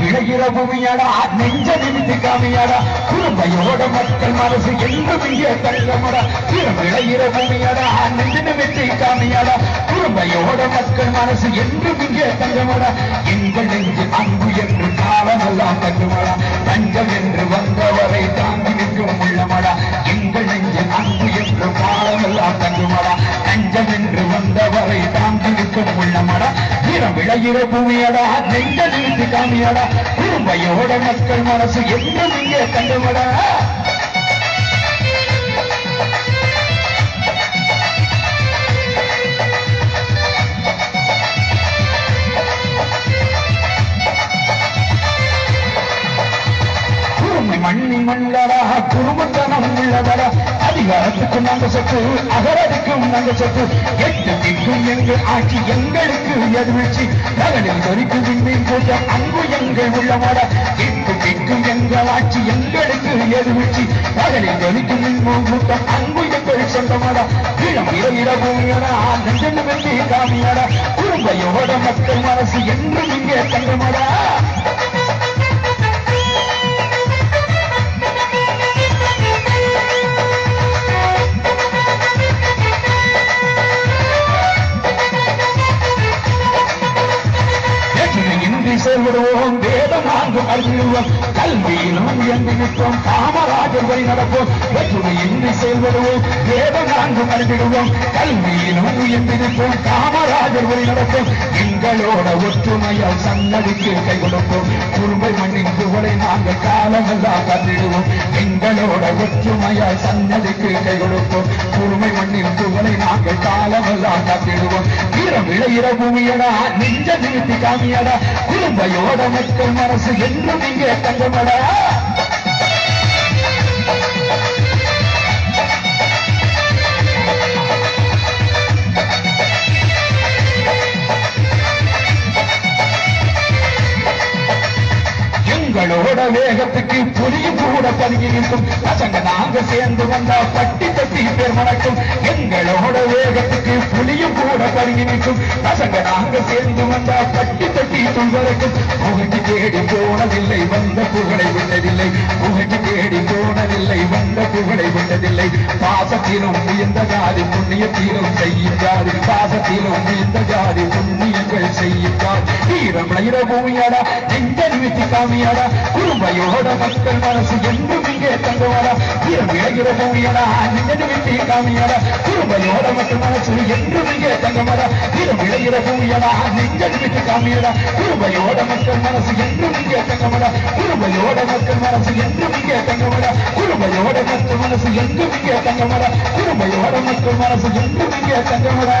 விளைகிற பூமியாடா நெஞ்ச நிமித்து காமியாடா திருமையோட மக்கள் மனசு எங்கும் இங்கே தள்ளமடா விளைகிற பூமியாடா நெஞ்ச நிமித்து காமியாடா. குறும்பையோட மக்கள் மனசு என்று இங்கே தங்கமடா. எங்கள் நெஞ்சு அன்பு என்று காலமெல்லாம் தங்குமடா. தஞ்சம் என்று வந்தவரை தாங்கி நிற்கும் உள்ளமடா. எங்கள் நெஞ்சு அன்பு என்று காலமெல்லாம் தங்குமடா. தஞ்சம் என்று வந்தவரை தாங்கி நிற்கும் உள்ளமடா. வீரம் விளையிற பூமியடா. நெஞ்ச நிறுத்தி காமியடா. குறும்பையோட மக்கள் மனசு என்று இங்கே தங்கமடா. உள்ளதா குடும்பத்தனம் உள்ளதா அதிகாரத்துக்கு நாங்க சொத்து அகரடிக்கும் நாங்க சொத்து. எட்டு திக்கும் எங்கள் ஆட்சி எங்களுக்கு எதிர்ச்சி நகரில் தொரிக்கும் விண்மீன் கூட்டம் அங்கு எங்கள் உள்ளமாடா எட்டு திக்கும் எங்கள் ஆட்சி எங்களுக்கு எதிர்ச்சி நகரில் தொரிக்கும் விண்மீன் கூட்டம் அங்கு எங்கள் சொந்தமாட இளம் இர பூமியடா நெஞ்சு வெற்றி குடும்ப குடும்பையோட மக்கள் மனசு என்றும் இங்கே தங்கமாடா இன்றி செயல்படுவோம் வேதம் நான்கும் அறிவிடுவோம் கல்வியிலும் உயர்ந்து நிற்போம் காமராஜர் வழி நடப்போம் வெற்றுமை இன்றி செயல்படுவோம் வேதம் நான்கும் அறிவிடுவோம் கல்வியிலும் உயர்ந்து நிற்போம் காமராஜர் வழி நடப்போம். எங்களோட ஒற்றுமையால் சன்னதிக்கு கை கொடுப்போம். குறும்பை மண்ணின் புகழை நாங்கள் காலமெல்லாம் கண்டிடுவோம் எங்களோட ஒற்றுமையால் சன்னதிக்கு கை கொடுப்போம். குறுமை மண்ணின் புகழை நாங்கள் காலமெல்லாம் கண்டிடுவோம் வீரம் விளையிற பூமியடா நெஞ்ச நிறுத்தி காமியடா. குறும்பையோட மக்கள் மனசு என்றும் இங்கே தங்கமடா. எங்களோட வேகத்துக்கு புலியும் கூட பதுங்கி இருக்கும். பசங்க நாங்க சேர்ந்து வந்தா பட்டி தட்டி பேர் மணக்கும். எங்களோட கூட பதுங்கி நிற்கும் பசங்க நாங்க சேர்ந்து வந்தா தட்டி தட்டி துள்வரைக்கும் புகழ்ச்சி தேடி போனதில்லை வந்த புகழை விட்டதில்லை. புகழ்ச்சி தேடி போனதில்லை வந்த புகழை விட்டதில்லை. பாசத்திலும் உயர்ந்த ஜாதி புண்ணியத்திலும் செய்யும் பாசத்திலும் உயர்ந்த ஜாதி புண்ணியங்கள் செய்யும் ஜாதி வீரம் பூமியாடா எங்க நிமித்தி காமியாடா. குறும்பையோட மக்கள் மனசு என்றும் இங்கே தங்குவாடா. வீரம் இழகிற பூமியாடா நெஞ்ச நிமித்தி காமியாடா. குறும்பையோட மக்கள் மனசு என்றும் இங்கே தங்கமாடா வீரம் இழகிற பூமியாடா நெஞ்ச நிமித்தி காமியாடா. குறும்பையோட மக்கள் மனசு என்றும் இங்கே தங்கமாடா. குருபையோட மக்கள் மனசு என்றும் இங்கே தங்கமாடா. குறும்பையோட மக்கள் மனசு என்றும் இங்கே தங்கமாடா. குறும்பையோட மக்கள் மனசு என்றும் இங்கே தங்கமாடா.